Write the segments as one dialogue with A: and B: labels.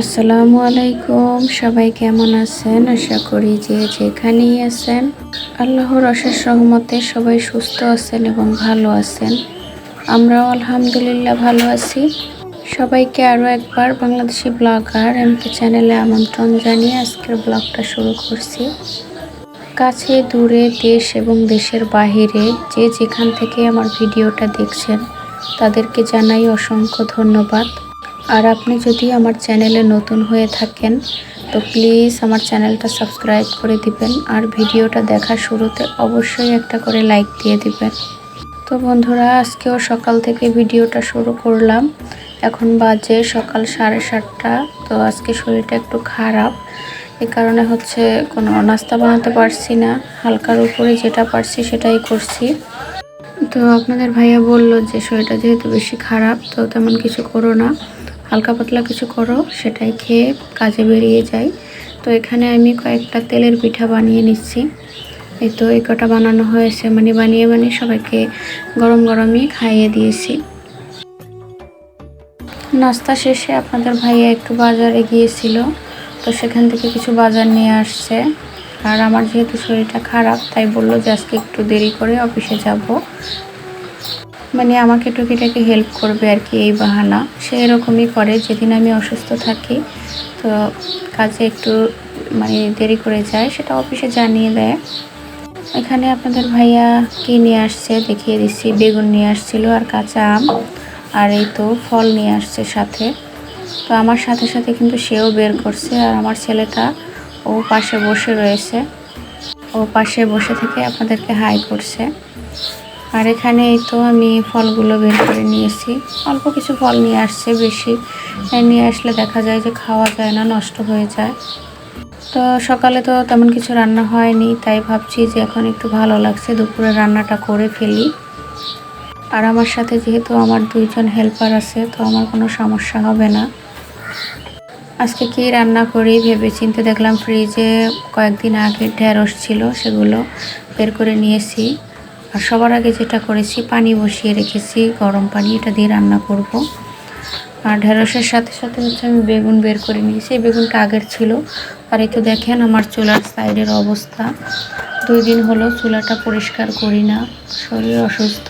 A: আসসালামু আলাইকুম, সবাই কেমন আছেন? আশা করি যে যেখানেই আছেন, আল্লাহর অশেষ রহমতে সবাই সুস্থ আছেন এবং ভালো আছেন। আমরাও আলহামদুলিল্লাহ ভালো আছি। সবাইকে আরও একবার বাংলাদেশি ব্লগার এমকে চ্যানেলে আমন্ত্রণ জানিয়ে আজকের ব্লগটা শুরু করছি। কাছে, দূরে, দেশ এবং দেশের বাহিরে যে যেখান থেকে আমার ভিডিওটা দেখছেন, তাদেরকে জানাই অসংখ্য ধন্যবাদ। আর আপনি যদি আমার চ্যানেলে নতুন হয়ে থাকেন, তো প্লিজ আমার চ্যানেলটা সাবস্ক্রাইব করে দিবেন। আর ভিডিওটা দেখার শুরুতে অবশ্যই একটা করে লাইক দিয়ে দিবেন। তো বন্ধুরা, আজকেও সকাল থেকে ভিডিওটা শুরু করলাম। এখন বাজে সকাল সাড়ে সাতটা, তো আজকে শরীরটা একটু খারাপ। এ কারণে হচ্ছে কোনো নাস্তা বানাতে পারছি না। হালকার উপরে যেটা পারছি সেটাই করছি। তো আপনাদের ভাইয়া বলল যে শরীরটা যেহেতু বেশি খারাপ, তো তেমন কিছু করো না। হালকা পাতলা কিছু করো, সেটাই খেয়ে কাজে বেরিয়ে যাই। তো এখানে আমি কয়েকটা তেলের পিঠা বানিয়ে নিচ্ছি। এই তো এই কটা বানানো হয়েছে মানে বানিয়ে বানিয়ে সবাইকে গরম গরমই খাইয়ে দিয়েছি। নাস্তা শেষে আপনাদের ভাইয়া একটু বাজারে গিয়েছিল, তো সেখান থেকে কিছু বাজার নিয়ে আসছে। আর আমার যেহেতু শরীরটা খারাপ, তাই বলল যে আজকে একটু দেরি করে অফিসে যাব। মানে আমাকে টুকিটাকি হেল্প করবে আর কি এই বাহানা। সে এরকমই করে, যেদিন আমি অসুস্থ থাকি, তো কাজে একটু মানে দেরি করে যায়, সেটা অফিসে জানিয়ে দেয়। এখানে আপনাদের ভাইয়া কি নিয়ে আসছে দেখিয়ে দিচ্ছি। বেগুন নিয়ে আসছিল আর কাঁচা আম, আর এই তো ফল নিয়ে আসছে সাথে। তো আমার সাথে সাথে কিন্তু সেও বের করছে, আর আমার ছেলেটা ও পাশে বসে রয়েছে। ও পাশে বসে থেকে আপনাদেরকে হাই করছে। আর এখানে তো আমি ফলগুলো বের করে নিয়েছি। অল্প কিছু ফল নিয়ে আসছে বেশি। নিয়ে আসলে দেখা যায় যে খাওয়া যায় না, নষ্ট হয়ে যায়। তো সকালে তো তেমন কিছু রান্না হয়নি, তাই ভাবছি যে এখন একটু ভালো লাগছে, দুপুরে রান্নাটা করে ফেলি। আর আমার সাথে যেহেতু আমার দুইজন হেল্পার আছে, তো আমার কোনো সমস্যা হবে না। আজকে কি রান্না করি ভেবে চিনতে দেখলাম ফ্রিজে কয়েকদিন আগে ঢেঁড়স ছিল, সেগুলো বের করে নিয়েছি। আর সবার আগে যেটা করেছি, পানি বসিয়ে রেখেছি, গরম পানি, এটা দিয়ে রান্না করব। আর ঢেঁড়সের সাথে সাথে হচ্ছে আমি বেগুন বের করে নিয়েছি। এই বেগুনটা আগের ছিল। আর এই তো দেখেন আমার চুলার সাইডের অবস্থা। দুই দিন হলো চুলাটা পরিষ্কার করি না, শরীর অসুস্থ।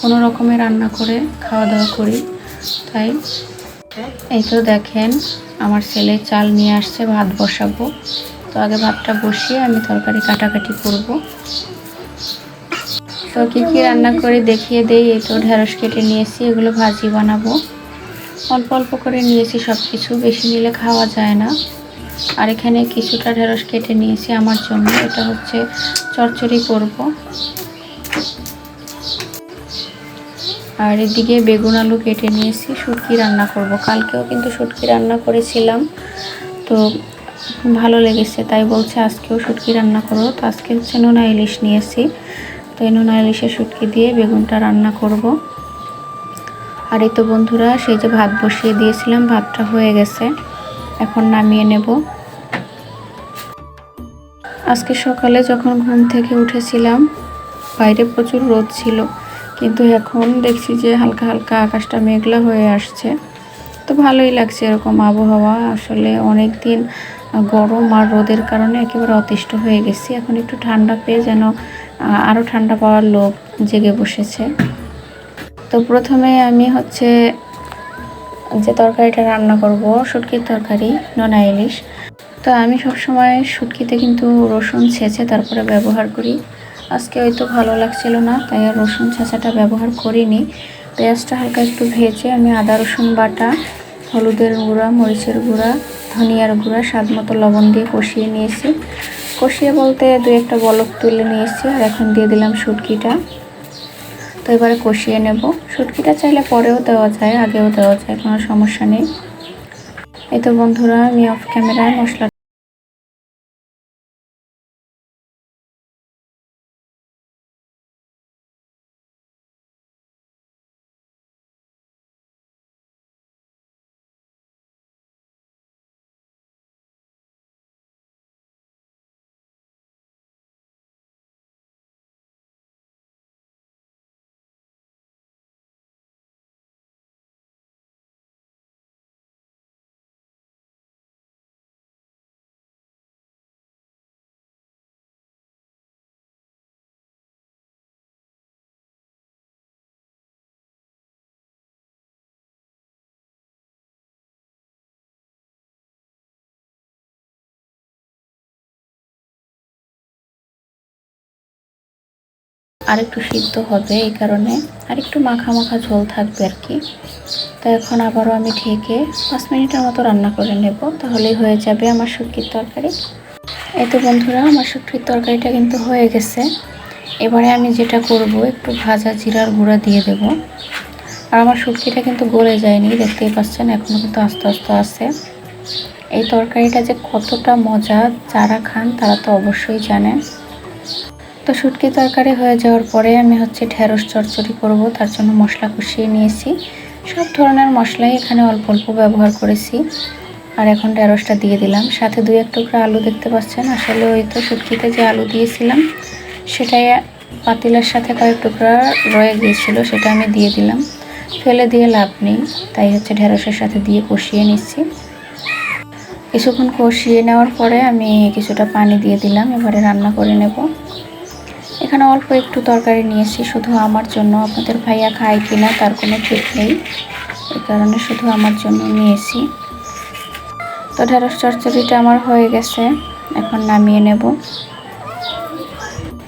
A: কোনো রকমে রান্না করে খাওয়া দাওয়া করি, তাই। এই তো দেখেন আমার ছেলে চাল নিয়ে আসছে, ভাত বসাবো। তো আগে ভাতটা বসিয়ে আমি তরকারি কাটাকাটি করব। তো কী কী রান্না করে দেখিয়ে দেই? এই তো ঢেঁড়স কেটে নিয়েছি, এগুলো ভাজি বানাবো। অল্প অল্প করে নিয়েছি সব কিছু বেশি নিলে খাওয়া যায় না। আর এখানে কিছুটা ঢেঁড়স কেটে নিয়েছি আমার জন্য, এটা হচ্ছে চরচড়ি করব। আর এদিকে বেগুন আলু কেটে নিয়েছি, শুটকি রান্না করব। কালকেও কিন্তু শুটকি রান্না করেছিলাম, তো ভালো লেগেছে, তাই বলছে আজকেও শুটকি রান্না করব তো আজকে হচ্ছে নোনা ইলিশ নিয়েছি। তো এই নোনা ইলিশের শুটকি দিয়ে বেগুনটা রান্না করব। আর এই তো বন্ধুরা, সেই যে ভাত বসিয়ে দিয়েছিলাম, ভাতটা হয়ে গেছে। এখন নামিয়ে নেব। আজকে সকালে যখন ঘুম থেকে উঠেছিলাম, বাইরে প্রচুর রোদ ছিল, কিন্তু এখন দেখছি যে হালকা হালকা আকাশটা মেঘলা হয়ে আসছে। তো ভালোই লাগছে এরকম আবহাওয়া। আসলে অনেক দিন গরম আর রোদের কারণে একেবারে অতিষ্ঠ হয়ে গেছি। এখন একটু ঠান্ডা পেয়ে যেন আরও ঠান্ডা পাওয়ার লোভ জেগে বসেছে। তো প্রথমে আমি হচ্ছে যে তরকারিটা রান্না করব, শুটকির তরকারি, নোনা ইলিশ। তো আমি সবসময় শুটকিতে কিন্তু রসুন ছেঁচে তারপরে ব্যবহার করি। আজকে হয়তো ভালো লাগছিল না, তাই আর রসুন ছেঁচাটা ব্যবহার করিনি। পেঁয়াজটা হালকা একটু ভেজে আমি আদা, রসুন বাটা, হলুদের গুঁড়া, মরিচের গুঁড়া, ধনিয়ার গুঁড়া, স্বাদ মতো লবণ দিয়ে কষিয়ে নিয়েছি। কষিয়ে বলতে দু একটা বলক তুলে নিয়েছি, আর এখন দিয়ে দিলাম শুটকিটা। তো এবারে কষিয়ে নেব। শুটকিটা চাইলে পরেও দেওয়া যায়, আগেও দেওয়া যায়, কোনো সমস্যা নেই। এই তো বন্ধুরা, আমি অফ ক্যামেরায় আরেকটু সিদ্ধ হবে এই কারণে। আরেকটু মাখা মাখা ঝোল থাকবে আর কি। তো এখন আবারও আমি ঢেকে পাঁচ মিনিটের মতো রান্না করে নেব, তাহলেই হয়ে যাবে আমার শুটকির তরকারি। এই তো বন্ধুরা, আমার শুটকির তরকারিটা কিন্তু হয়ে গেছে। এবারে আমি যেটা করব, একটু ভাজা জিরার গুঁড়া দিয়ে দেব। আর আমার শুটকিটা কিন্তু গলে যায়নি, দেখতেই পাচ্ছেন এখনও কিন্তু আস্তে আস্তে আছে। এই তরকারিটা যে কতটা মজা, যারা খান তারা তো অবশ্যই জানেন। তো শুটকি তরকারি হয়ে যাওয়ার পরে আমি হচ্ছে ঢেঁড়স চচ্চড়ি করব, তার জন্য মশলা কষিয়ে নিয়েছি। সব ধরনের মশলাই এখানে অল্প অল্প ব্যবহার করেছি। আর এখন ঢেঁড়সটা দিয়ে দিলাম। সাথে দুই এক টুকরা আলু দেখতে পাচ্ছেন। আসলে ওই তো শুটকিতে যে আলু দিয়েছিলাম, সেটাই পাতিলার সাথে কয়েক টুকরা রয়ে গিয়েছিল, সেটা আমি দিয়ে দিলাম। ফেলে দিয়ে লাভ নেই, তাই হচ্ছে ঢেঁড়সের সাথে দিয়ে কষিয়ে নিচ্ছি। কিছুক্ষণ কষিয়ে নেওয়ার পরে আমি কিছুটা পানি দিয়ে দিলাম, এবারে রান্না করে নেব। এখানে অল্প একটু তরকারি নিয়েছি শুধু আমার জন্য। আপনাদের ভাইয়া খায় কিনা তার কোনো ঠিক নেই। এই কারণে শুধু আমার জন্য নিয়েছি তো ঢেঁড়স চচ্চড়িটা আমার হয়ে গেছে, এখন নামিয়ে নেব।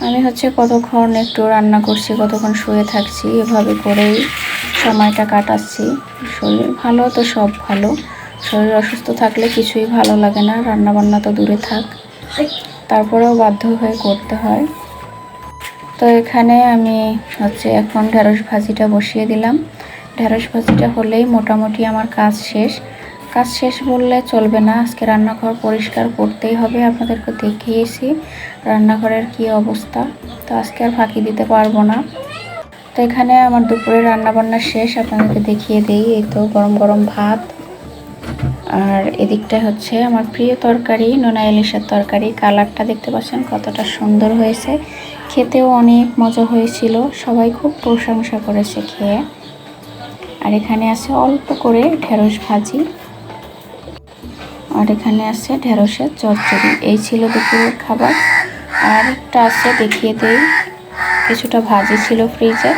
A: আমি হচ্ছে কতক্ষণ একটু রান্না করছি, কতক্ষণ শুয়ে থাকছি, এভাবে করেই সময়টা কাটাচ্ছি। শরীর ভালো তো সব ভালো। শরীর অসুস্থ থাকলে কিছুই ভালো লাগে না রান্না বান্না তো দূরে থাক। তারপরেও বাধ্য হয়ে করতে হয়। তো এখানে আমি হচ্ছে এখন ঢেঁড়স ভাজিটা বসিয়ে দিলাম। ঢেঁড়স ভাজিটা হলেই মোটামুটি আমার কাজ শেষ। কাজ শেষ বললে চলবে না, আজকে রান্নাঘর পরিষ্কার করতেই হবে, আপনাদেরকে দেখিয়েছি রান্নাঘরের কি অবস্থা। তো আজকে আর ফাঁকি দিতে পারব না। তো এখানে আমার দুপুরে রান্নাবান্না শেষ, আপনাদেরকে দেখিয়ে দেই, এই তো গরম গরম ভাত। আর এদিকটা হচ্ছে আমার প্রিয় তরকারি, নোনা ইলিশের তরকারি। কালারটা দেখতে পাচ্ছেন কতটা সুন্দর হয়েছে। খেতেও অনেক মজা হয়েছিল। সবাই খুব প্রশংসা করেছে খেয়ে। আর এখানে আছে অল্প করে ঢেঁড়স ভাজি। আর এখানে আছে ঢেঁড়সের চচ্চড়ি। এই ছিল দুপুরের খাবার। আর একটা আছে, দেখিয়ে দেই। কিছুটা ভাজি ছিল ফ্রিজে।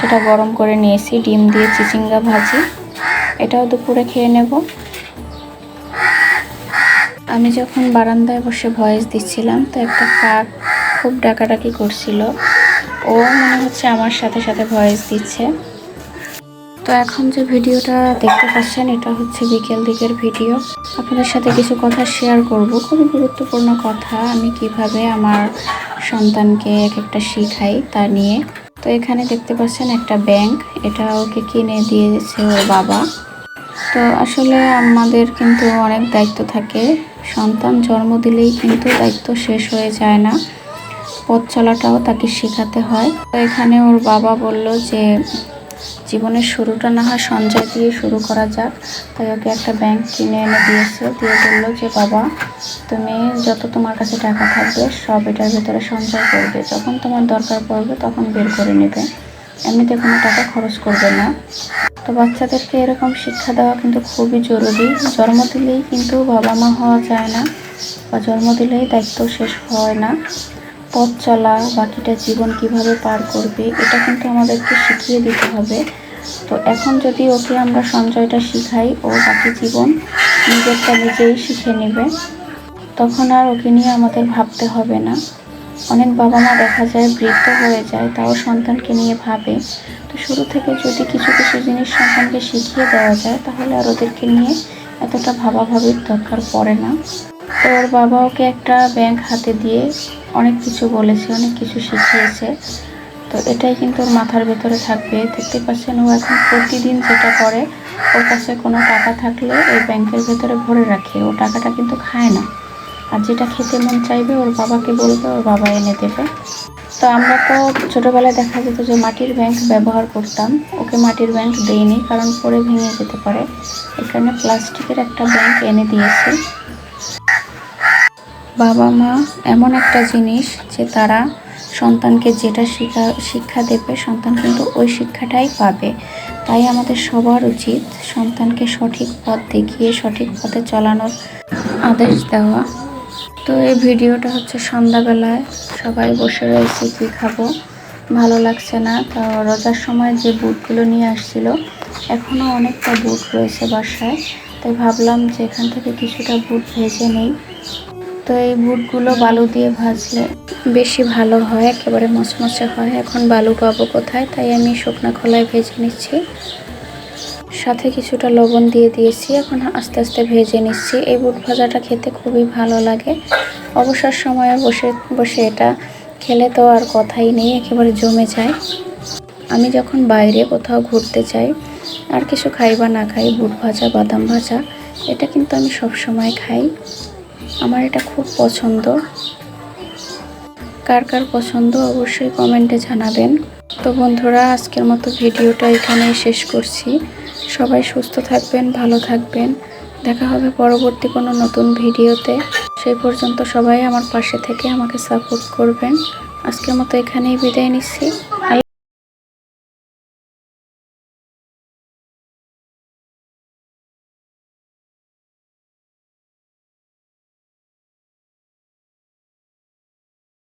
A: সেটা গরম করে নিয়েছি। ডিম দিয়ে চিচিঙ্গা ভাজি। এটাও দুপুরে খেয়ে নেব। আমি যখন বারান্দায় বসে ভয়েস দিচ্ছিলাম, তো একটা কাক খুব ডাকাডাকি করছিল। ও মনে হচ্ছে আমার সাথে সাথে ভয়েস দিচ্ছে। তো এখন যে ভিডিওটা দেখতে পাচ্ছেন, এটা হচ্ছে বিকেল দিকের ভিডিও। আপনাদের সাথে কিছু কথা শেয়ার করব। খুবই গুরুত্বপূর্ণ কথা, আমি কীভাবে আমার সন্তানকে এক একটা শিখাই তা নিয়ে। তো এখানে দেখতে পাচ্ছেন একটা ব্যাংক এটা ওকে কিনে দিয়েছে ওর বাবা। তো আসলে আমাদের কিন্তু অনেক দায়িত্ব থাকে। সন্তান জন্ম দিলেই কিন্তু দায়িত্ব শেষ হয়ে যায় না। পথ চলাটাও তাকে শেখাতে হয়। তো এখানে ওর বাবা বলল যে, জীবনের শুরুটা না হয় সঞ্চয় দিয়ে শুরু করা যাক। তাই ওকে একটা ব্যাংক কিনে এনে দিয়েছে। দিয়ে বলল যে, বাবা, তুমি যত তোমার কাছে টাকা থাকবে, সব এটার ভেতরে সঞ্চয় করবে। যখন তোমার দরকার পড়বে, তখন বের করে নেবে। এমনিতে কোনো টাকা খরচ করবে না। তো বাচ্চাদেরকে এরকম শিক্ষা দেওয়া কিন্তু খুবই জরুরি। জন্ম দিলেই কিন্তু বাবা মা হওয়া যায় না বা জন্ম দিলেই দায়িত্ব শেষ হয় না। পথ চলা, বাকিটা জীবন কীভাবে পার করবে, এটা কিন্তু আমাদেরকে শিখিয়ে দিতে হবে। তো এখন যদি ওকে আমরা সঞ্চয়টা শিখাই, ও বাকি জীবন নিজেরটা নিজেই শিখে নেবে, তখন আর ওকে নিয়ে আমাদের ভাবতে হবে না। অনেক বাবা মা দেখা যায় বৃদ্ধ হয়ে যায়, তাও সন্তানকে নিয়ে ভাবে। তো শুরু থেকে যদি কিছু কিছু জিনিস সন্তানকে শিখিয়ে দেওয়া যায়, তাহলে আর ওদেরকে নিয়ে এতটা ভাবাভাবির দরকার পড়ে না। তো ওর বাবা ওকে একটা ব্যাংক হাতে দিয়ে অনেক কিছু বলেছে, অনেক কিছু শিখিয়েছে। তো এটাই কিন্তু ওর মাথার ভেতরে থাকবে। দেখতে পাচ্ছেন ও এখন প্রতিদিন যেটা করে, ওর কাছে কোনো টাকা থাকলে এই ব্যাংকের ভেতরে ভরে রাখে। ও টাকাটা কিন্তু খায় না। আর যেটা খেতে মন চাইবে, ওর বাবাকে বলবে, ওর বাবা এনে দেবে। তো আমরা তো ছোটোবেলায় দেখা যেত যে মাটির ব্যাংক ব্যবহার করতাম। ওকে মাটির ব্যাংক দেইনি, কারণ পরে ভেঙে যেতে পারে। এখানে প্লাস্টিকের একটা ব্যাংক এনে দিয়েছি। বাবা মা এমন একটা জিনিস যে তারা সন্তানকে যেটা শিক্ষা শিক্ষা দেবে, সন্তান কিন্তু ওই শিক্ষাটাই পাবে। তাই আমাদের সবার উচিত সন্তানকে সঠিক পথ দেখিয়ে, সঠিক পথে চলানোর আদেশ দেওয়া। তো এই ভিডিওটা হচ্ছে সন্ধ্যাবেলায়। সবাই বসে রয়েছে, কী খাব? ভালো লাগছে না। তো রোজার সময় যে বুটগুলো নিয়ে আসছিল, এখনও অনেকটা বুট রয়েছে বাসায়। তাই ভাবলাম যে এখান থেকে কিছুটা বুট ভেজে নেই। তো এই বুটগুলো বালু দিয়ে ভাজলে বেশি ভালো হয়, একেবারে মচমচে হয়। এখন বালু পাবো কোথায়? তাই আমি শুকনো খোলায় ভেজে নিচ্ছি। সাথে কিছুটা লবণ দিয়ে দিয়েছি। এখন আস্তে আস্তে ভেজে নিচ্ছি। এই বুট ভাজাটা খেতে খুবই ভালো লাগে। অবসর সময়ে বসে বসে এটা খেলে তো আর কথাই নেই, একেবারে জমে যায়। আমি যখন বাইরে কোথাও ঘুরতে যাই, আর কিছু খাই বা না খাই, বুট ভাজা, বাদাম ভাজা, এটা কিন্তু আমি সব সময় খাই। আমার এটা খুব পছন্দ। কার কার পছন্দ অবশ্যই কমেন্টে জানাবেন। তো বন্ধুরা, আজকের মতো ভিডিওটা এখানেই শেষ করছি। সবাই সুস্থ থাকবেন, ভালো থাকবেন। দেখা হবে পরবর্তী কোনো নতুন ভিডিওতে। সেই পর্যন্ত সবাই আমার পাশে থেকে আমাকে সাপোর্ট করবেন। আজকের মতো এখানেই বিদায় নিচ্ছি।